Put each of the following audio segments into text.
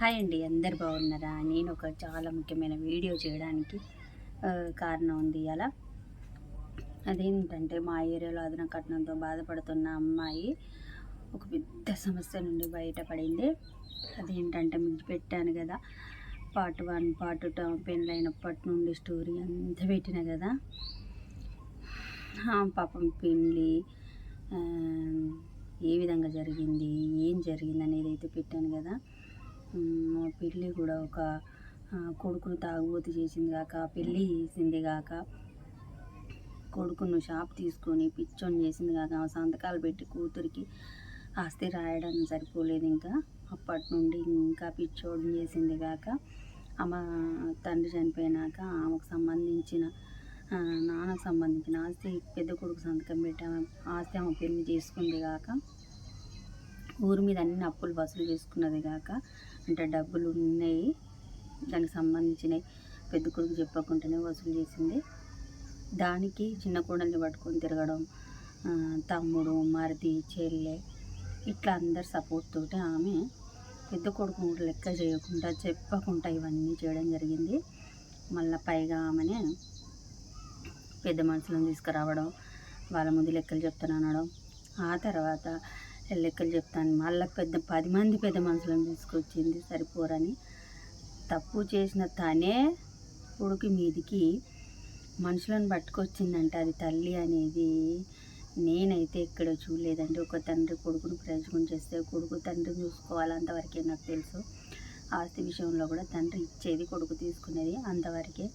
Hi అండి అందరు బాగున్నారా? నేను ఒక చాలా ముఖ్యమైన వీడియో చేయడానికి కారణం ఉంది. అలా అదేంటంటే మా ఏరియాలో అదన కట్నంతో బాధపడుతున్న అమ్మాయి ఒక పెద్ద సమస్య నుండి బయటపడింది. అదేంటంటే మీకు పెట్టాను కదా. పార్ట్ వన్ పార్ట్ టూ పెళ్ళైనప్పటి నుండి స్టోరీ అంతా పెట్టిన కదా. పాపం పెళ్ళి ఏ విధంగా జరిగింది ఏం జరిగింది అనేది అయితే పెట్టాను కదా. మా పెళ్ళి కూడా ఒక కొడుకును తాగుబోతు చేసింది కాక పెళ్ళి చేసింది కాక కొడుకును షాప్ తీసుకొని పిచ్చోని చేసింది కాక ఆమె సంతకాలు పెట్టి కూతురికి ఆస్తి రాయడం సరిపోలేదు ఇంకా. అప్పటి నుండి ఇంకా పిచ్చోడిని చేసింది కాక ఆమె తండ్రి చనిపోయినాక ఆమెకు సంబంధించిన నాన్నకు సంబంధించిన ఆస్తి పెద్ద కొడుకు సంతకం పెట్టి ఆమె ఆస్తి ఆమె పెళ్ళి చేసుకుంది కాక ఊరి మీద అన్ని అప్పులు వసూలు చేసుకున్నది కాక అంటే డబ్బులు ఉన్నాయి దానికి సంబంధించినవి పెద్ద కొడుకు చెప్పకుండానే వసూలు చేసింది. దానికి చిన్న కోడల్ని పట్టుకొని తిరగడం తమ్ముడు మరిది చెల్లె ఇట్లా అందరు సపోర్ట్ తోటి ఆమె పెద్ద కొడుకు కూడా లెక్క చేయకుండా చెప్పకుండా ఇవన్నీ చేయడం జరిగింది. మళ్ళీ పైగా ఆమెనే పెద్ద మనుషులను తీసుకురావడం వాళ్ళ ముందు లెక్కలు చెప్తాను అనడం ఆ తర్వాత లెక్కలు చెప్తాను. మళ్ళీ పెద్ద పది మంది పెద్ద మనుషులను తీసుకొచ్చింది సరిపోరని. తప్పు చేసిన తనే కొడుకు మీదికి మనుషులను పట్టుకొచ్చిందంటే అది తల్లి అనేది. నేనైతే ఇక్కడ చూడలేదండి. ఒక తండ్రి కొడుకును ప్రయోజనం చేస్తే కొడుకు తండ్రి చూసుకోవాలి అంతవరకే నాకు తెలుసు. ఆస్తి విషయంలో కూడా తండ్రి ఇచ్చేది కొడుకు తీసుకునేది అంతవరకే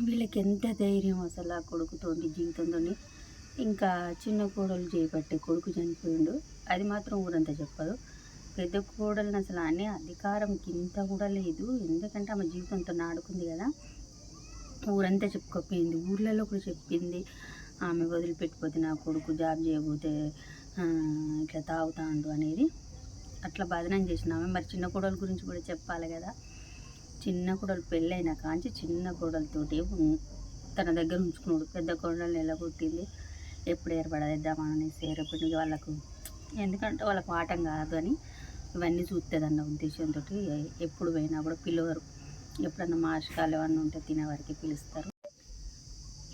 వీళ్ళకి ఎంత ధైర్యం అసలు ఆ కొడుకుతోటి జీవితంతో ఇంకా చిన్న కోడలు చేపట్టి కొడుకు చనిపోయిండు. అది మాత్రం ఊరంతా చెప్పదు. పెద్ద కోడలను అసలు అనే అధికారం కింద కూడా లేదు. ఎందుకంటే ఆమె జీవితంతో నాడుకుంది కదా. ఊరంతా చెప్పుకోపోయింది ఊర్లలో కూడా చెప్పింది. ఆమె వదిలిపెట్టిపోతే నా కొడుకు జాబ్ చేయబోతే ఇట్లా తాగుతాండు అనేది. అట్లా బదనం చేసిన ఆమె. మరి చిన్న కోడల గురించి కూడా చెప్పాలి కదా. చిన్న కోడలు పెళ్ళైన కాంచి చిన్న కోడలతోటి తన దగ్గర ఉంచుకున్నాడు. పెద్ద కోడలు ఎలగొట్టింది ఎప్పుడు ఏర్పడేద్దామనేసి ఏర్పడి వాళ్ళకు ఎందుకంటే వాళ్ళకు పాఠం కాదు అని ఇవన్నీ చూస్తుందన్న ఉద్దేశంతో ఎప్పుడు పోయినా కూడా పిలవరు. ఎప్పుడన్నా మాషకాలు ఏమన్నా ఉంటే తినేవారికి పిలుస్తారు.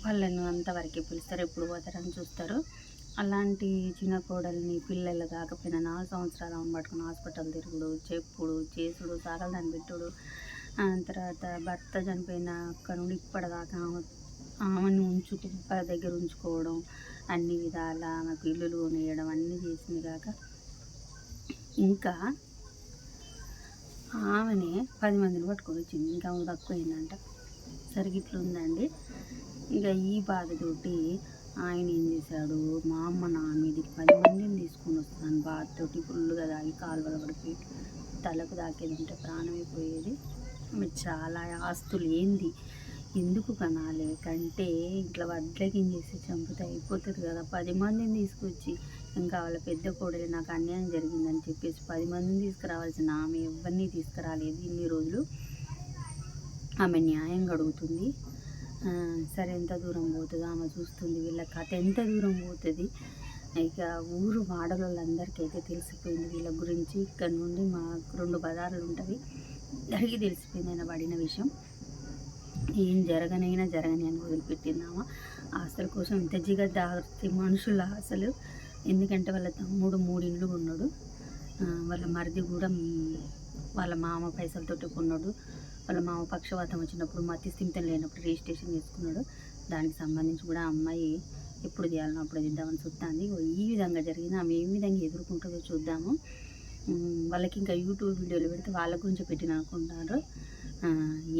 వాళ్ళను అంతవరకే పిలుస్తారు ఎప్పుడు పోతారని చూస్తారు. అలాంటి చిన్న కోడల్ని పిల్లలు కాకపోయినా నాలుగు సంవత్సరాలు అమ్మ పట్టుకుని హాస్పిటల్ తిరుగుడు చెప్పుడు చేసుడు సాగలు దాన్ని పెట్టుడు ఆ తర్వాత భర్త చనిపోయిన అక్కడ నుండి ఇప్పటిదాకా ఆమెను ఉంచుకు దగ్గర ఉంచుకోవడం అన్ని విధాల ఆమెకు ఇల్లులు కొనియడం అన్నీ చేసింది కాక ఇంకా ఆమెనే పది మందిని పట్టుకొని వచ్చింది. ఇంకా ఆమె తక్కువ అయిందంట. సరిగ్గా ఇట్లా ఉందండి. ఇంకా ఈ బాధతోటి ఆయన ఏం చేశాడు? మా అమ్మ నా మీదకి పది మందిని తీసుకొని వస్తాను. బాధతోటి ఫుల్గా తాగి కాలువల పడిపోయి తలకు తాకేది ఉంటే ప్రాణమైపోయేది. ఆమె చాలా ఆస్తులు ఏంది ఎందుకు కనాలి? కంటే ఇట్లా వడ్లకించేసి చంపితే అయిపోతుంది కదా. పది మందిని తీసుకొచ్చి ఇంకా వాళ్ళ పెద్ద కోడలు నాకు అన్యాయం జరిగిందని చెప్పేసి పది మందిని తీసుకురావాల్సిన ఆమె ఎవరిని తీసుకురాలేదు ఇన్ని రోజులు. ఆమె న్యాయంగా అడుగుతుంది సరే ఎంత దూరం పోతుందో ఆమె చూస్తుంది వీళ్ళ కథ. ఎంత దూరం పోతుంది? ఇక ఊరు వాడలందరికీ అయితే తెలిసిపోయింది. వీళ్ళ గురించి ఇక్కడ నుండి మా రెండు బజార్లు ఉంటుంది జరిగి తెలిసిపోయింది ఆయన పడిన విషయం. ఏం జరగనైనా జరగని అని వదిలిపెట్టిందామా? ఆస్తుల కోసం ఇంత జిగదార్తి మనుషుల అసలు. ఎందుకంటే వాళ్ళ తమ్ముడు మూడిండ్లు ఉన్నాడు వాళ్ళ మరిది కూడా వాళ్ళ మామ పైసలతోటి కొన్నాడు. వాళ్ళ మామ పక్షవాతం వచ్చినప్పుడు మతి స్థిమితం లేనప్పుడు రిజిస్ట్రేషన్ చేసుకున్నాడు. దానికి సంబంధించి కూడా అమ్మాయి ఎప్పుడు చేయాలన్నప్పుడు అప్పుడు ఇద్దామని చూస్తుంది ఈ విధంగా జరిగింది. ఆమె ఏ విధంగా ఎదుర్కొంటుందో చూద్దాము. వాళ్ళకి ఇంకా యూట్యూబ్ వీడియోలు పెడితే వాళ్ళ గురించి పెట్టిన అనుకుంటారు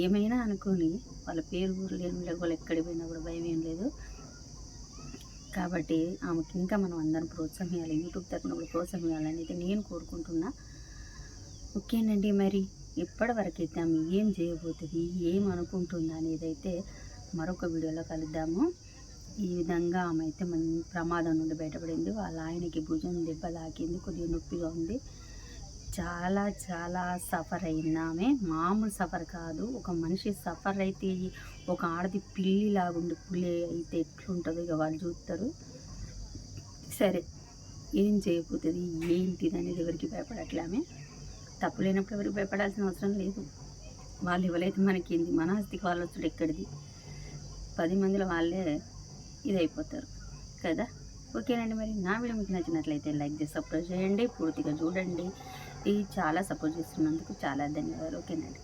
ఏమైనా అనుకొని వాళ్ళ పేరు ఊరు లేని లేక వాళ్ళు ఎక్కడికి పోయినా కూడా భయం ఏం లేదు. కాబట్టి ఆమెకి ఇంకా మనం అందరం ప్రోత్సహించాలి యూట్యూబ్ తరఫున కూడా ప్రోత్సహించాలని అయితే నేను కోరుకుంటున్నా. ఓకేనండి మరి ఇప్పటివరకు అయితే ఆమె ఏం చేయబోతుంది ఏం అనుకుంటుంది అనేది అయితే మరొక వీడియోలో కలుద్దాము. ఈ విధంగా ఆమె అయితే మన ప్రమాదం నుండి బయటపడింది. వాళ్ళ ఆయనకి భుజం దెబ్బ తాకింది కొద్దిగా నొప్పిగా ఉంది. చాలా చాలా సఫర్ అయిందామే. మామూలు సఫర్ కాదు. ఒక మనిషి సఫర్ అయితే ఒక ఆడది పిల్లి లాగుండి పులి అయితే ఎట్లుంటుందో ఇక వాళ్ళు చూస్తారు సరే ఏం చేయబోతుంది ఏంటిది అనేది ఎవరికి భయపడట్లేమే. తప్పు లేనప్పుడు ఎవరికి భయపడాల్సిన అవసరం లేదు. వాళ్ళు ఎవరైతే మనకేంది మన ఆస్తికి వాళ్ళు వచ్చాడు ఎక్కడిది? పది మందిలో వాళ్ళే ఇదైపోతారు. కదా? ఓకేనండి మరి నా వీడియో మీకు నచ్చినట్లయితే లైక్ చేసి సపోర్ట్ చేయండి పూర్తిగా చూడండి. ఇది చాలా సపోర్ట్ చేస్తున్నందుకు చాలా ధన్యవాదాలు. ఓకేనండి.